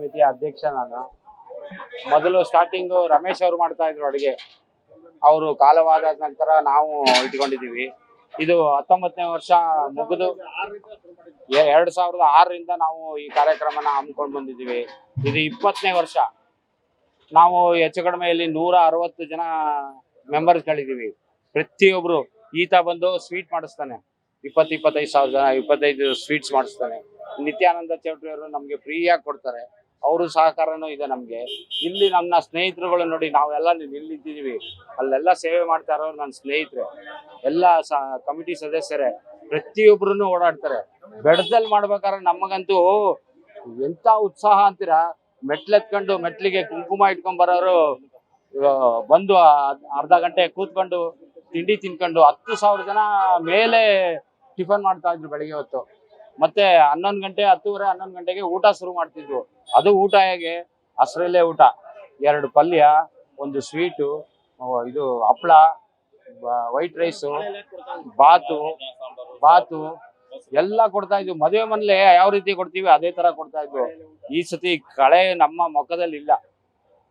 ಸಮಿತಿಯ ಅಧ್ಯಕ್ಷ ನಾನು. ಮೊದಲು ಸ್ಟಾರ್ಟಿಂಗು ರಮೇಶ್ ಅವರು ಮಾಡ್ತಾ ಇದ್ರು ಅಡುಗೆ. ಅವರು ಕಾಲವಾದ ನಂತರ ನಾವು ಇಟ್ಕೊಂಡಿದ್ದೀವಿ ಇದು ಹತ್ತೊಂಬತ್ತನೇ ವರ್ಷ ಮುಗಿದು ಎರಡು ಸಾವಿರದ ಆರರಿಂದ ನಾವು ಈ ಕಾರ್ಯಕ್ರಮನ ಹಮ್ಮಿಕೊಂಡು ಬಂದಿದ್ದೀವಿ ಇದು ಇಪ್ಪತ್ತನೇ ವರ್ಷ. ನಾವು ಹೆಚ್ಚು ಕಡಿಮೆ ಇಲ್ಲಿ ನೂರ ಅರವತ್ತು ಜನ ಮೆಂಬರ್ಸ್ಗಳಿದ್ದೀವಿ ಪ್ರತಿಯೊಬ್ರು ಈತ ಬಂದು ಸ್ವೀಟ್ ಮಾಡಿಸ್ತಾನೆ. ಇಪ್ಪತ್ತು, ಇಪ್ಪತ್ತೈದು ಸಾವಿರ ಜನ, ಇಪ್ಪತ್ತೈದು ಸ್ವೀಟ್ಸ್ ಮಾಡಿಸ್ತಾನೆ. ನಿತ್ಯಾನಂದ ಚೌಟ್ರಿ ಅವರು ನಮಗೆ ಫ್ರೀಯಾಗಿ ಕೊಡ್ತಾರೆ. ಅವರು ಸಹಕಾರನೂ ಇದೆ ನಮಗೆ. ಇಲ್ಲಿ ನನ್ನ ಸ್ನೇಹಿತರುಗಳು ನೋಡಿ, ನಾವೆಲ್ಲ ನಿಲ್ಲಿದ್ದೀವಿ ಅಲ್ಲೆಲ್ಲ ಸೇವೆ ಮಾಡ್ತಾ ಇರೋರು ನನ್ನ ಸ್ನೇಹಿತರೆ. ಎಲ್ಲ ಕಮಿಟಿ ಸದಸ್ಯರೇ ಪ್ರತಿಯೊಬ್ಬರೂ ಓಡಾಡ್ತಾರೆ. ಬೆಡದಲ್ಲಿ ಮಾಡ್ಬೇಕಾದ್ರೆ ನಮಗಂತೂ ಎಂತ ಉತ್ಸಾಹ ಅಂತೀರಾ? ಮೆಟ್ಲೆತ್ಕೊಂಡು ಮೆಟ್ಲಿಗೆ ಕುಂಕುಮ ಇಟ್ಕೊಂಡ್ ಬರೋರು ಬಂದು ಅರ್ಧ ಗಂಟೆ ಕೂತ್ಕೊಂಡು ತಿಂಡಿ ತಿನ್ಕೊಂಡು ಹತ್ತು ಸಾವಿರ ಜನ ಮೇಲೆ ಟಿಫನ್ ಮಾಡ್ತಾ ಇದ್ರು ಬೆಳಿಗ್ಗೆ ಹೊತ್ತು. ಮತ್ತೆ ಹನ್ನೊಂದು ಗಂಟೆ, ಹತ್ತುವರೆ, ಹನ್ನೊಂದು ಗಂಟೆಗೆ ಊಟ ಶುರು ಮಾಡ್ತಿದ್ವು. ಅದು ಊಟ ಹೇಗೆ? ಹಸ್ರಲ್ಲೇ ಊಟ. ಎರಡು ಪಲ್ಯ, ಒಂದು ಸ್ವೀಟು ಇದು ಹಪ್ಳ ವೈಟ್ ರೈಸು, ಬಾತು ಬಾತು ಎಲ್ಲ ಕೊಡ್ತಾ ಇದ್ವಿ. ಮದುವೆ ಮನೇಲಿ ಯಾವ ರೀತಿ ಕೊಡ್ತೀವಿ ಅದೇ ತರ ಕೊಡ್ತಾ ಇದ್ವು. ಈ ಸತಿ ಕಳೆ ನಮ್ಮ ಮೊಕ್ಕದಲ್ಲಿ ಇಲ್ಲ.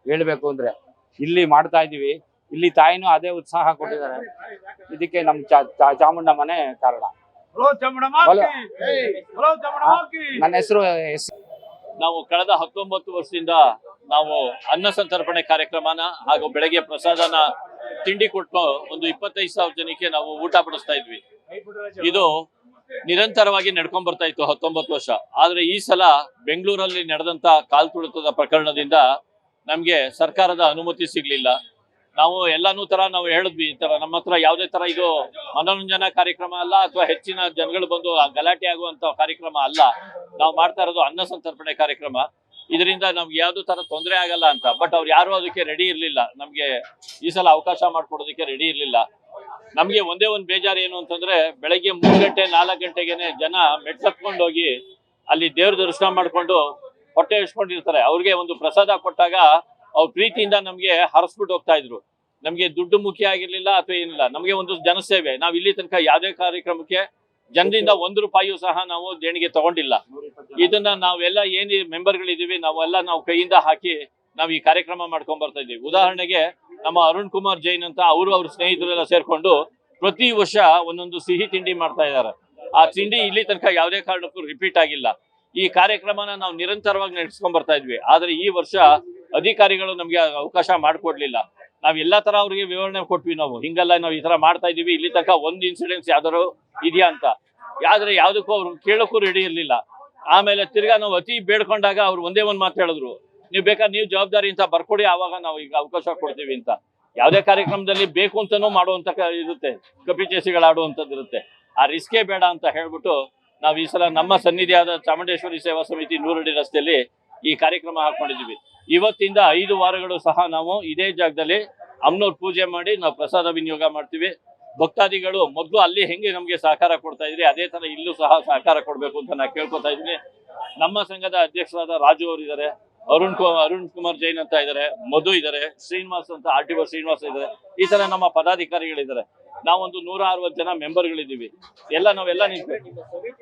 ಹೇಳ್ಬೇಕು ಅಂದ್ರೆ ಇಲ್ಲಿ ಮಾಡ್ತಾ ಇದೀವಿ ಇಲ್ಲಿ ತಾಯಿನೂ ಅದೇ ಉತ್ಸಾಹ ಕೊಟ್ಟಿದ್ದಾರೆ. ಇದಕ್ಕೆ ನಮ್ ಚಾಮುಂಡ ಮನೆ ಕಾರಣ. ನನ್ನ ಹೆಸರು ನಾವು ಕಳೆದ ಹತ್ತೊಂಬತ್ತು ವರ್ಷದಿಂದ ನಾವು ಅನ್ನ ಸಂತರ್ಪಣೆ ಕಾರ್ಯಕ್ರಮನ ಹಾಗೂ ಬೆಳಗ್ಗೆ ಪ್ರಸಾದನ ತಿಂಡಿ ಕೊಟ್ಟು ಒಂದು ಇಪ್ಪತ್ತೈದು ಸಾವಿರ ಜನಕ್ಕೆ ನಾವು ಊಟ ಬಡಿಸ್ತಾ ಇದ್ವಿ. ಇದು ನಿರಂತರವಾಗಿ ನಡ್ಕೊಂಡ್ ಬರ್ತಾ ಇತ್ತು ಹತ್ತೊಂಬತ್ತು ವರ್ಷ. ಆದ್ರೆ ಈ ಸಲ ಬೆಂಗಳೂರಲ್ಲಿ ನಡೆದಂತ ಕಾಲ್ ತುಳಿತದ ಪ್ರಕರಣದಿಂದ ನಮ್ಗೆ ಸರ್ಕಾರದ ಅನುಮತಿ ಸಿಗ್ಲಿಲ್ಲ. ನಾವು ಎಲ್ಲಾನು ತರ ನಾವು ಹೇಳಿದ್ವಿ ಈ ತರ, ನಮ್ಮ ಹತ್ರ ಯಾವುದೇ ತರ ಇದು ಮನೋರಂಜನಾ ಕಾರ್ಯಕ್ರಮ ಅಲ್ಲ ಅಥವಾ ಹೆಚ್ಚಿನ ಜನಗಳು ಬಂದು ಗಲಾಟೆ ಆಗುವಂತ ಕಾರ್ಯಕ್ರಮ ಅಲ್ಲ. ನಾವು ಮಾಡ್ತಾ ಇರೋದು ಅನ್ನ ಸಂತರ್ಪಣೆ ಕಾರ್ಯಕ್ರಮ. ಇದರಿಂದ ನಮ್ಗೆ ಯಾವ್ದು ತರ ತೊಂದರೆ ಆಗಲ್ಲ ಅಂತ, ಬಟ್ ಅವ್ರು ಯಾರು ಅದಕ್ಕೆ ರೆಡಿ ಇರ್ಲಿಲ್ಲ. ನಮ್ಗೆ ಈ ಸಲ ಅವಕಾಶ ಮಾಡ್ಕೊಡೋದಕ್ಕೆ ರೆಡಿ ಇರ್ಲಿಲ್ಲ. ನಮ್ಗೆ ಒಂದೇ ಒಂದ್ ಬೇಜಾರು ಏನು ಅಂತಂದ್ರೆ, ಬೆಳಗ್ಗೆ ಮೂರು ಗಂಟೆ, ನಾಲ್ಕು ಗಂಟೆಗೆನೆ ಜನ ಮೆಟ್ಲತ್ಕೊಂಡು ಹೋಗಿ ಅಲ್ಲಿ ದೇವ್ರ ದರ್ಶನ ಮಾಡ್ಕೊಂಡು ಹೊಟ್ಟೆ ಇಸ್ಕೊಂಡಿರ್ತಾರೆ ಅವ್ರಿಗೆ ಒಂದು ಪ್ರಸಾದ ಕೊಟ್ಟಾಗ ಅವ್ರ ಪ್ರೀತಿಯಿಂದ ನಮ್ಗೆ ಹರಸ್ಬಿಟ್ಟು ಹೋಗ್ತಾ ಇದ್ರು. ನಮ್ಗೆ ದುಡ್ಡು ಮುಖ್ಯ ಆಗಿರ್ಲಿಲ್ಲ ಅಥವಾ ಏನಿಲ್ಲ. ನಮ್ಗೆ ಒಂದು ಜನಸೇವೆ. ನಾವ್ ಇಲ್ಲಿ ತನಕ ಯಾವ್ದೇ ಕಾರ್ಯಕ್ರಮಕ್ಕೆ ಜನರಿಂದ ಒಂದು ರೂಪಾಯಿಯೂ ಸಹ ನಾವು ದೇಣಿಗೆ ತಗೊಂಡಿಲ್ಲ. ಇದನ್ನ ನಾವೆಲ್ಲ ಏನ್ ಮೆಂಬರ್ಗಳಿದೀವಿ, ನಾವೆಲ್ಲ ನಾವು ಕೈಯಿಂದ ಹಾಕಿ ನಾವು ಈ ಕಾರ್ಯಕ್ರಮ ಮಾಡ್ಕೊಂಡ್ ಬರ್ತಾ ಇದೀವಿ ಉದಾಹರಣೆಗೆ ನಮ್ಮ ಅರುಣ್ ಕುಮಾರ್ ಜೈನ್ ಅಂತ ಅವರು ಅವ್ರ ಸ್ನೇಹಿತರೆಲ್ಲ ಸೇರ್ಕೊಂಡು ಪ್ರತಿ ವರ್ಷ ಒಂದೊಂದು ಸಿಹಿ ತಿಂಡಿ ಮಾಡ್ತಾ ಇದ್ದಾರೆ. ಆ ತಿಂಡಿ ಇಲ್ಲಿ ತನಕ ಯಾವ್ದೇ ಕಾರಣಕ್ಕೂ ರಿಪೀಟ್ ಆಗಿಲ್ಲ. ಈ ಕಾರ್ಯಕ್ರಮನ ನಾವು ನಿರಂತರವಾಗಿ ನಡೆಸ್ಕೊಂಡ್ ಬರ್ತಾ ಇದ್ವಿ. ಆದ್ರೆ ಈ ವರ್ಷ ಅಧಿಕಾರಿಗಳು ನಮ್ಗೆ ಅವಕಾಶ ಮಾಡಿಕೊಡ್ಲಿಲ್ಲ. ನಾವ್ ಎಲ್ಲಾ ತರ ಅವ್ರಿಗೆ ವಿವರಣೆ ಕೊಟ್ವಿ ನಾವು. ಹಿಂಗಲ್ಲ ನಾವು ಈ ತರ ಮಾಡ್ತಾ ಇದೀವಿ ಇಲ್ಲಿ ತನಕ ಒಂದ್ ಇನ್ಸಿಡೆನ್ಸ್ ಯಾವ್ದಾರು ಇದೆಯಾ ಅಂತ. ಆದ್ರೆ ಯಾವ್ದಕ್ಕೂ ಅವ್ರು ಕೇಳಕ್ಕೂ ರೆಡಿ ಇರ್ಲಿಲ್ಲ. ಆಮೇಲೆ ತಿರ್ಗಾ ನಾವು ಅತಿ ಬೇಡ್ಕೊಂಡಾಗ ಅವ್ರು ಒಂದೇ ಒಂದ್ ಮಾತು ಹೇಳಿದ್ರು. ನೀವು ಬೇಕಾದ್ರೆ ನೀವು ಜವಾಬ್ದಾರಿ ಅಂತ ಬರ್ಕೊಡಿ, ಆವಾಗ ನಾವು ಈಗ ಅವಕಾಶ ಕೊಡ್ತೀವಿ ಅಂತ. ಯಾವ್ದೇ ಕಾರ್ಯಕ್ರಮದಲ್ಲಿ ಬೇಕು ಅಂತಾನೂ ಮಾಡುವಂತ ಇರುತ್ತೆ. ಕಪಿಚೇಸಿಗಳು ಆಡುವಂತದ್ ಇರುತ್ತೆ. ಆ ರಿಸ್ಕೇ ಬೇಡ ಅಂತ ಹೇಳ್ಬಿಟ್ಟು ನಾವು ಈ ಸಲ ನಮ್ಮ ಸನ್ನಿಧಿಯಾದ ಚಾಮುಂಡೇಶ್ವರಿ ಸೇವಾ ಸಮಿತಿ ನೂರಡಿ ರಸ್ತೆಯಲ್ಲಿ ಈ ಕಾರ್ಯಕ್ರಮ ಹಾಕೊಂಡಿದ್ವಿ ಇವತ್ತಿಂದ ಐದು ವಾರಗಳು ಸಹ ನಾವು ಇದೇ ಜಾಗದಲ್ಲಿ ಅಮ್ನವ್ರ ಪೂಜೆ ಮಾಡಿ ನಾವು ಪ್ರಸಾದ ವಿನಿಯೋಗ ಮಾಡ್ತೀವಿ. ಭಕ್ತಾದಿಗಳು ಮೊದಲು ಅಲ್ಲಿ ಹೆಂಗೆ ನಮಗೆ ಸಹಕಾರ ಕೊಡ್ತಾ ಇದ್ರಿ, ಅದೇ ತರ ಇಲ್ಲೂ ಸಹ ಸಹಕಾರ ಕೊಡ್ಬೇಕು ಅಂತ ನಾನು ಕೇಳ್ಕೊತಾ ಇದ್ದೀನಿ. ನಮ್ಮ ಸಂಘದ ಅಧ್ಯಕ್ಷರಾದ ರಾಜು ಅವರು ಇದ್ದಾರೆ, ಅರುಣ್ ಕುಮಾರ್ ಅರುಣ್ ಕುಮಾರ್ ಜೈನ್ ಅಂತ ಇದ್ದಾರೆ, ಮಧು ಇದ್ದಾರೆ, ಶ್ರೀನಿವಾಸ್ ಅಂತ ಆರ್ ಟಿ ಒ ಶ್ರೀನಿವಾಸ್ ಇದ್ದಾರೆ, ಈ ತರ ನಮ್ಮ ಪದಾಧಿಕಾರಿಗಳಿದ್ದಾರೆ. ನಾವೊಂದು ನೂರ ಅರವತ್ತು ಜನ ಮೆಂಬರ್ಗಳಿದ್ದೀವಿ ಎಲ್ಲ ನಾವೆಲ್ಲ ನಿಂತ್ಬೇಕು